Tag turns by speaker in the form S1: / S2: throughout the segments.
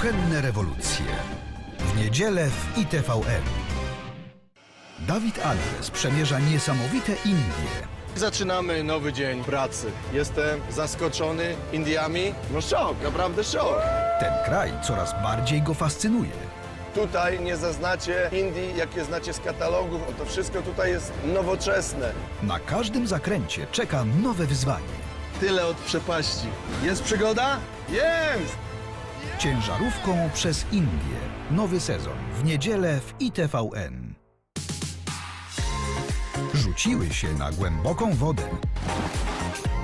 S1: Kuchenne rewolucje. W niedzielę w ITVN. Dawid Alves przemierza niesamowite Indie.
S2: Zaczynamy nowy dzień pracy. Jestem zaskoczony Indiami. No szok, naprawdę szok.
S1: Ten kraj coraz bardziej go fascynuje.
S2: Tutaj nie zaznacie Indii, jakie znacie z katalogów. To wszystko tutaj jest nowoczesne.
S1: Na każdym zakręcie czeka nowe wyzwanie.
S2: Tyle od przepaści. Jest przygoda? Jest!
S1: Ciężarówką przez Indię. Nowy sezon w niedzielę w ITVN. Rzuciły się na głęboką wodę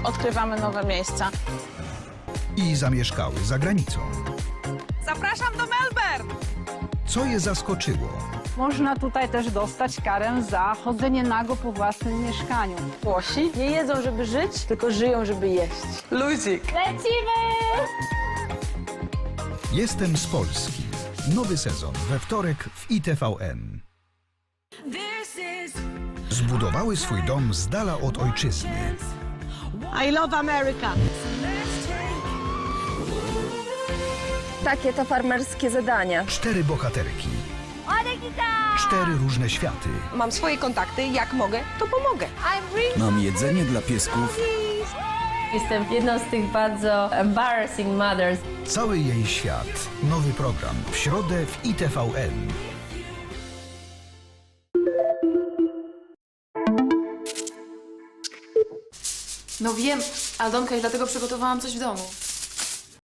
S3: Odkrywamy nowe miejsca.
S1: i zamieszkały za granicą.
S3: Zapraszam do Melbourne!
S1: Co je zaskoczyło?
S4: Można tutaj też dostać karę za chodzenie nago po własnym mieszkaniu.
S5: Włosi nie jedzą, żeby żyć, tylko żyją, żeby jeść.
S3: Luzik.
S1: Jestem z Polski. Nowy sezon we wtorek w ITVN. Zbudowały swój dom z dala od ojczyzny.
S6: I love America.
S5: Takie to farmerskie zadania.
S1: Cztery bohaterki. Cztery różne światy.
S6: Mam swoje kontakty, jak mogę, to pomogę.
S7: Mam jedzenie dla piesków.
S8: Jestem jedną z tych bardzo embarrassing mothers.
S1: Cały jej świat. Nowy program w środę w ITVN.
S9: No wiem, Aldonka, i dlatego przygotowałam coś w domu.